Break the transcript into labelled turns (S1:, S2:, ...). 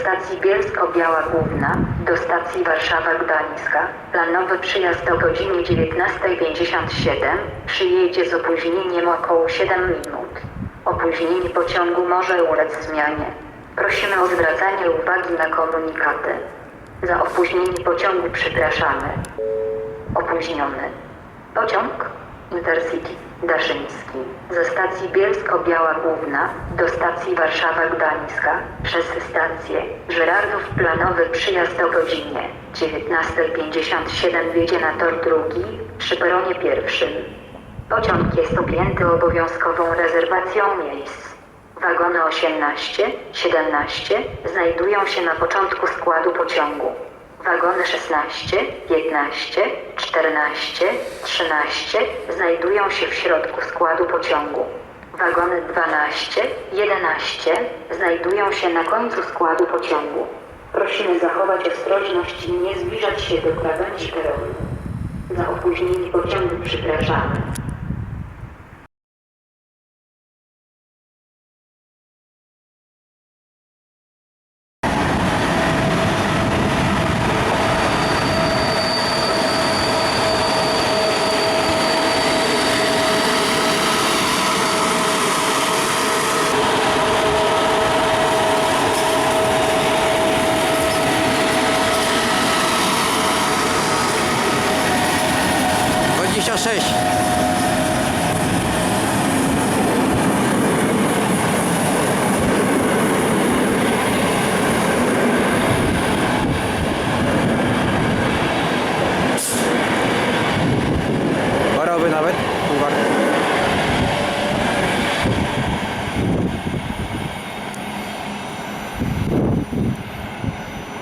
S1: stacji Bielsko-Biała Główna do stacji Warszawa-Gdańska planowy przyjazd o godzinie 19.57 przyjedzie z opóźnieniem około 7 minut. Opóźnienie pociągu może ulec zmianie. Prosimy o zwracanie uwagi na komunikaty. Za opóźnienie pociągu przepraszamy. Opóźniony. Pociąg Intercity Daszyński ze stacji Bielsko-Biała Główna do stacji Warszawa-Gdańska przez stację Żyrardów planowy przyjazd o godzinie 19.57 wjedzie na tor drugi przy peronie pierwszym. Pociąg jest objęty obowiązkową rezerwacją miejsc. Wagony 18, 17 znajdują się na początku składu pociągu. Wagony 16, 15, 14, 13 znajdują się w środku składu pociągu. Wagony 12, 11 znajdują się na końcu składu pociągu. Prosimy zachować ostrożność i nie zbliżać się do krawędzi peronu. Za opóźnienie pociągu przepraszamy.
S2: 2006.